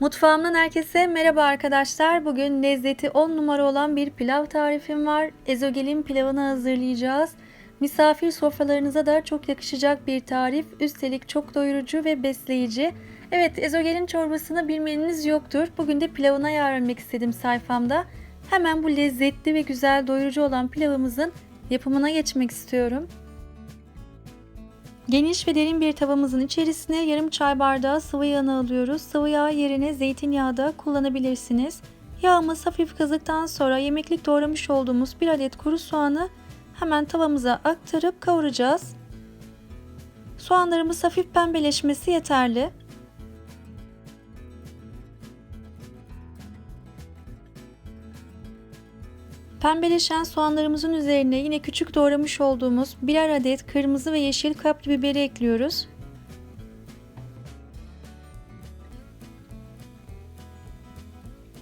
Mutfağımdan herkese merhaba arkadaşlar. Bugün lezzeti 10 numara olan bir pilav tarifim var. Ezogelin pilavını hazırlayacağız. Misafir sofralarınıza da çok yakışacak bir tarif. Üstelik çok doyurucu ve besleyici. Evet ezogelin çorbasını bilmeyeniniz yoktur. Bugün de pilavına yer vermek istedim sayfamda. Hemen bu lezzetli ve güzel doyurucu olan pilavımızın yapımına geçmek istiyorum. Geniş ve derin bir tavamızın içerisine yarım çay bardağı sıvı yağını alıyoruz. Sıvı yağ yerine zeytinyağı da kullanabilirsiniz. Yağımız hafif kızdıktan sonra yemeklik doğramış olduğumuz bir adet kuru soğanı hemen tavamıza aktarıp kavuracağız. Soğanlarımız hafif pembeleşmesi yeterli. Pembeleşen soğanlarımızın üzerine yine küçük doğramış olduğumuz birer adet kırmızı ve yeşil kaplı biberi ekliyoruz.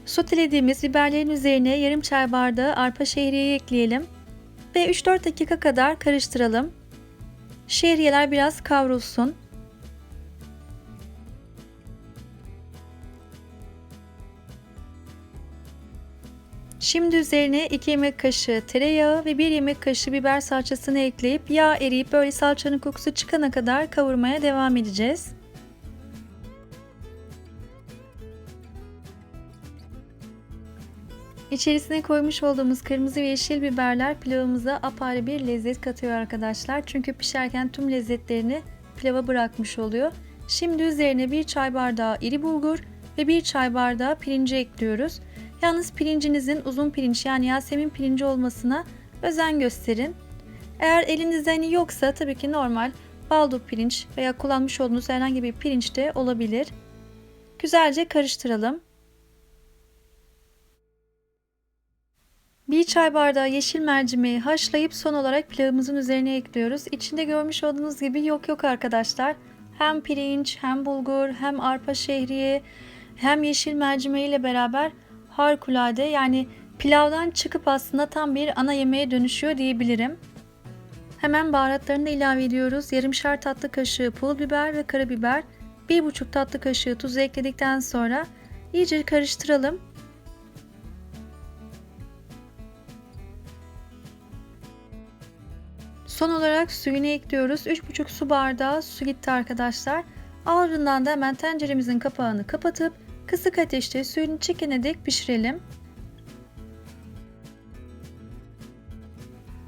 Sotelediğimiz biberlerin üzerine yarım çay bardağı arpa şehriyeyi ekleyelim ve 3-4 dakika kadar karıştıralım. Şehriyeler biraz kavrulsun. Şimdi üzerine 2 yemek kaşığı tereyağı ve 1 yemek kaşığı biber salçasını ekleyip yağ eriyip böyle salçanın kokusu çıkana kadar kavurmaya devam edeceğiz. İçerisine koymuş olduğumuz kırmızı ve yeşil biberler pilavımıza apayrı bir lezzet katıyor arkadaşlar. Çünkü pişerken tüm lezzetlerini pilava bırakmış oluyor. Şimdi üzerine bir çay bardağı iri bulgur ve bir çay bardağı pirinci ekliyoruz. Yalnız pirincinizin uzun pirinç yani Yasemin pirinci olmasına özen gösterin. Eğer elinizde hani yoksa tabii ki normal baldo pirinç veya kullanmış olduğunuz herhangi bir pirinç de olabilir. Güzelce karıştıralım. Bir çay bardağı yeşil mercimeği haşlayıp son olarak pilavımızın üzerine ekliyoruz. İçinde görmüş olduğunuz gibi yok yok arkadaşlar. Hem pirinç hem bulgur hem arpa şehriye hem yeşil mercimeği ile beraber harikulade yani pilavdan çıkıp aslında tam bir ana yemeğe dönüşüyor diyebilirim. Hemen baharatlarını da ilave ediyoruz. Yarımşar tatlı kaşığı pul biber ve karabiber, 1,5 tatlı kaşığı tuzu ekledikten sonra iyice karıştıralım. Son olarak suyunu ekliyoruz. 3,5 su bardağı su gitti arkadaşlar. Ardından da hemen tenceremizin kapağını kapatıp Kısık ateşte suyunu çekene dek pişirelim.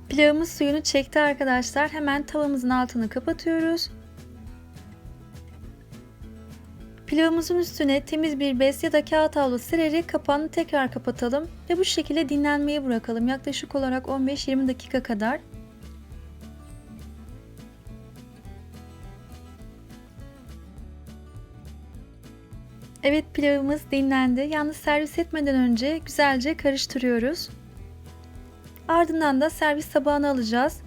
Pilavımız suyunu çekti arkadaşlar. Hemen tavamızın altını kapatıyoruz. Pilavımızın üstüne temiz bir bez ya da kağıt havlu sererek kapağını tekrar kapatalım ve bu şekilde dinlenmeye bırakalım. Yaklaşık olarak 15-20 dakika kadar. Evet pilavımız dinlendi. Yalnız servis etmeden önce güzelce karıştırıyoruz. Ardından da servis tabağına alacağız.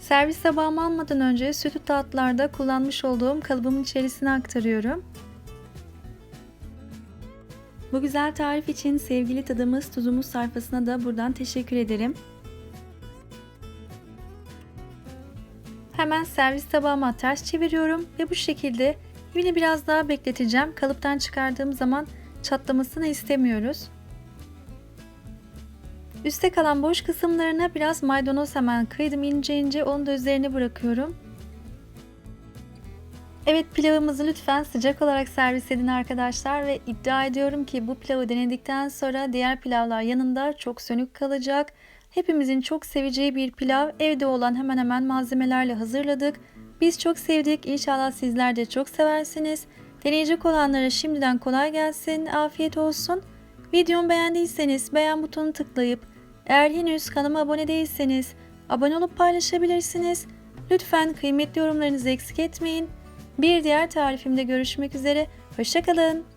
Servis tabağıma almadan önce sütü tatlılarda kullanmış olduğum kalıbımın içerisine aktarıyorum. Bu güzel tarif için sevgili tadımız tuzumuz sayfasına da buradan teşekkür ederim. Hemen servis tabağıma ters çeviriyorum ve bu şekilde yine biraz daha bekleteceğim. Kalıptan çıkardığım zaman çatlamasını istemiyoruz. Üste kalan boş kısımlarına biraz maydanoz hemen kıydım ince ince onu da üzerine bırakıyorum. Evet pilavımızı lütfen sıcak olarak servis edin arkadaşlar ve iddia ediyorum ki bu pilavı denedikten sonra diğer pilavlar yanında çok sönük kalacak Hepimizin çok seveceği bir pilav evde olan hemen hemen malzemelerle hazırladık. Biz çok sevdik. İnşallah sizler de çok seversiniz. Deneyecek olanlara şimdiden kolay gelsin. Afiyet olsun. Videomu beğendiyseniz beğen butonunu tıklayıp eğer henüz kanalıma abone değilseniz abone olup paylaşabilirsiniz. Lütfen kıymetli yorumlarınızı eksik etmeyin. Bir diğer tarifimde görüşmek üzere. Hoşçakalın.